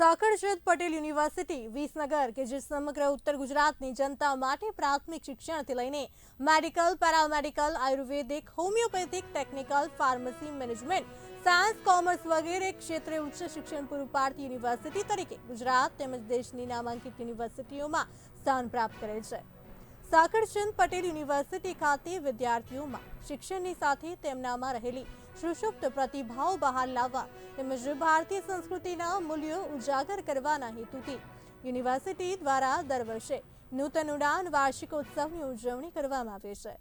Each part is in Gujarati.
સાકળચંદ પટેલ યુનિવર્સિટી, વિસનગર, કે જે સમગ્ર ઉત્તર ગુજરાતની જનતા માટે પ્રાથમિક શિક્ષણથી લઈને medical, paramedical, ayurvedic, homeopathic, technical, pharmacy management, science, commerce વગેરે ક્ષેત્રે ઉચ્ચ શિક્ષણ પૂરું પાડતી યુનિવર્સિટી તરીકે ગુજરાત તેમજ દેશની નામાંકિત યુનિવર્સિટીઓમાં સ્થાન પ્રાપ્ત કરે છે. સાકળચંદ પટેલ યુનિવર્સિટી ખાતે વિદ્યાર્થીઓમાં શિક્ષણની સાથે તેમનામાં રહેલી સુષુપ્ત પ્રતિભાવ બહાર લાવવા તેમજ ભારતીય સંસ્કૃતિના મૂલ્યો ઉજાગર કરવાના હેતુથી યુનિવર્સિટી દ્વારા દર વર્ષે નૂતન ઉડાન વાર્ષિકોત્સવની ઉજવણી કરવામાં આવે છે.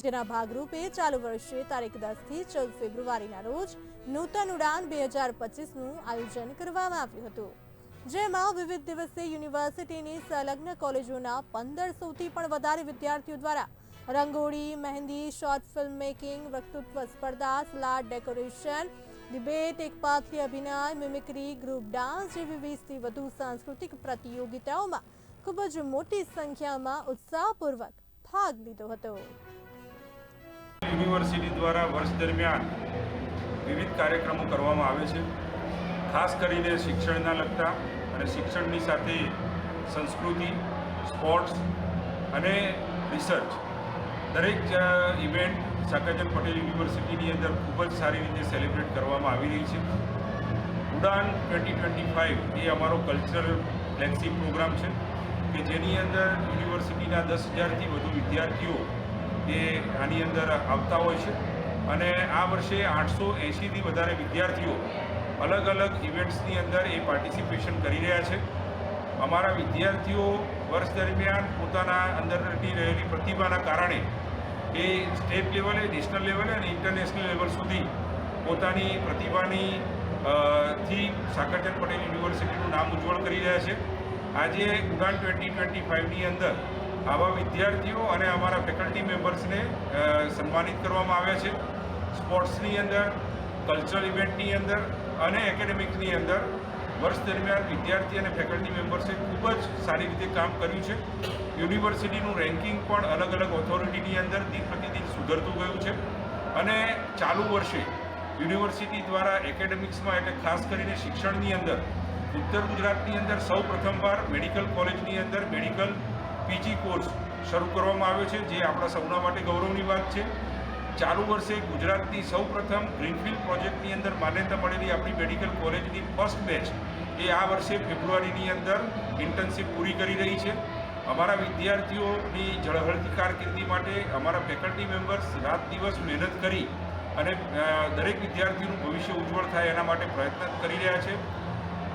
જેના ભાગરૂપે ચાલુ વર્ષે તારીખ દસથી ચૌદ ફેબ્રુઆરીના રોજ નૂતન ઉડાન બે હજાર પચીસનું આયોજન કરવામાં આવ્યું હતું. જેમાં વિવિધ દિવસે યુનિવર્સિટીની સંલગ્ન કોલેજોના પંદરસોથી પણ વધારે વિદ્યાર્થીઓ દ્વારા rangoli, mehndi short film making વક્તૃત્વ સ્પર્ધા સ્લાટ ડેકોરેશન ડિબેટ એકપાત્રી અભિનય મિમિક્રી ગ્રુપ ડાન્સ જેવી વીસથી વધુ સાંસ્કૃતિક પ્રતિયોગિતાઓમાં ખૂબ જ મોટી સંખ્યામાં ઉત્સાહપૂર્વક ભાગ લીધો હતો. યુનિવર્સિટી દ્વારા વર્ષ દરમિયાન વિવિધ કાર્યક્રમો કરવામાં આવે છે. ખાસ કરીને શિક્ષણના લગતા અને શિક્ષણની સાથે સંસ્કૃતિ સ્પોર્ટ્સ અને રિસર્ચ દરેક ઇવેન્ટ સાકાચંદ પટેલ યુનિવર્સિટીની અંદર ખૂબ જ સારી રીતે સેલિબ્રેટ કરવામાં આવી રહી છે. ઉડાન ટ્વેન્ટી ટ્વેન્ટી ફાઇવ એ અમારો કલ્ચરલ ફ્લેક્સી પ્રોગ્રામ છે કે જેની અંદર યુનિવર્સિટીના દસ હજારથી વધુ વિદ્યાર્થીઓ એ આની અંદર આવતા હોય છે. અને આ વર્ષે આઠસો એંશીથી વધારે વિદ્યાર્થીઓ અલગ અલગ ઇવેન્ટ્સની અંદર એ પાર્ટિસિપેશન કરી રહ્યા છે. અમારા વિદ્યાર્થીઓ વર્ષ દરમિયાન પોતાના અંદરની રહેલી પ્રતિભાના કારણે એ સ્ટેટ લેવલે, નેશનલ લેવલે અને ઇન્ટરનેશનલ લેવલ સુધી પોતાની પ્રતિભાની થી સાકરચંદ પટેલ યુનિવર્સિટીનું નામ ઉજ્જવળ કરી રહ્યા છે. આજે ઉડાન ટ્વેન્ટી ટ્વેન્ટી ફાઇવની અંદર આવા વિદ્યાર્થીઓ અને અમારા ફેકલ્ટી મેમ્બર્સને સન્માનિત કરવામાં આવ્યા છે. સ્પોર્ટ્સની અંદર, કલ્ચરલ ઇવેન્ટની અંદર અને એકેડેમિકની અંદર વર્ષ દરમિયાન વિદ્યાર્થી અને ફેકલ્ટી મેમ્બર્સે ખૂબ જ સારી રીતે કામ કર્યું છે. યુનિવર્સિટીનું રેન્કિંગ પણ અલગ અલગ ઓથોરિટીની અંદર દિન પ્રતિદિન સુધરતું ગયું છે. અને ચાલુ વર્ષે યુનિવર્સિટી દ્વારા એકેડેમિક્સમાં એટલે ખાસ કરીને શિક્ષણની અંદર, ઉત્તર ગુજરાતની અંદર સૌ પ્રથમવાર મેડિકલ કોલેજની અંદર મેડિકલ પીજી કોર્સ શરૂ કરવામાં આવ્યો છે, જે આપણા સૌના માટે ગૌરવની વાત છે. ચાલુ વર્ષે ગુજરાતની સૌ પ્રથમ ગ્રીનફિલ્ડ પ્રોજેક્ટની અંદર માન્યતા મળેલી આપણી મેડિકલ કોલેજની ફર્સ્ટ બેચ એ આ વર્ષે ફેબ્રુઆરીની અંદર ઇન્ટર્નશીપ પૂરી કરી રહી છે. અમારા વિદ્યાર્થીઓની ઝળહળતી કારકિર્દી માટે અમારા ફેકલ્ટી મેમ્બર્સ રાત દિવસ મહેનત કરી અને દરેક વિદ્યાર્થીનું ભવિષ્ય ઉજ્જવળ થાય એના માટે પ્રયત્ન કરી રહ્યા છે.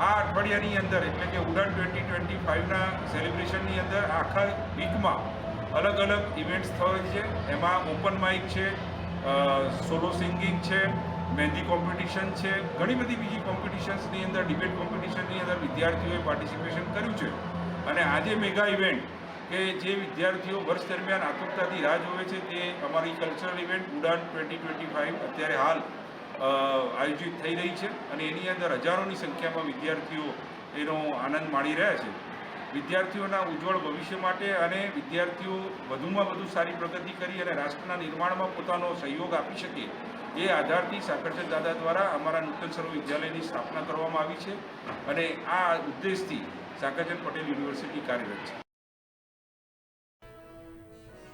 આ અઠવાડિયાની અંદર, એટલે કે ઉડાન ટ્વેન્ટી ટ્વેન્ટી ફાઇવના સેલિબ્રેશનની અંદર આખા વીકમાં અલગ અલગ ઇવેન્ટ્સ થાય છે. એમાં ઓપન માઇક છે સોલો સિંગિંગ છે, મહેંદી કોમ્પિટિશન છે, ઘણી બધી બીજી કોમ્પિટિશન્સની અંદર ડિબેટ કોમ્પિટિશનની અંદર વિદ્યાર્થીઓએ પાર્ટિસિપેશન કર્યું છે. અને આજે મેગા ઇવેન્ટ કે જે વિદ્યાર્થીઓ વર્ષ દરમિયાન આતુરતાથી રાહ જોવે છે, તે અમારી cultural event Udaan twenty twenty five અત્યારે હાલ આયોજિત થઈ રહી છે. અને એની અંદર હજારોની સંખ્યામાં વિદ્યાર્થીઓ એનો આનંદ માણી રહ્યા છે. વિદ્યાર્થીઓના ઉજ્જવળ ભવિષ્ય માટે અને વિદ્યાર્થીઓ વધુમાં વધુ સારી પ્રગતિ કરી અને રાષ્ટ્રના નિર્માણમાં પોતાનો સહયોગ આપી શકે એ આધારથી સાકરચંદ દાદા દ્વારા અમારા નૂતન સર્વ વિદ્યાલયની સ્થાપના કરવામાં આવી છે અને આ ઉદ્દેશથી સાકરચંદ પટેલ યુનિવર્સિટી કાર્યરત છે.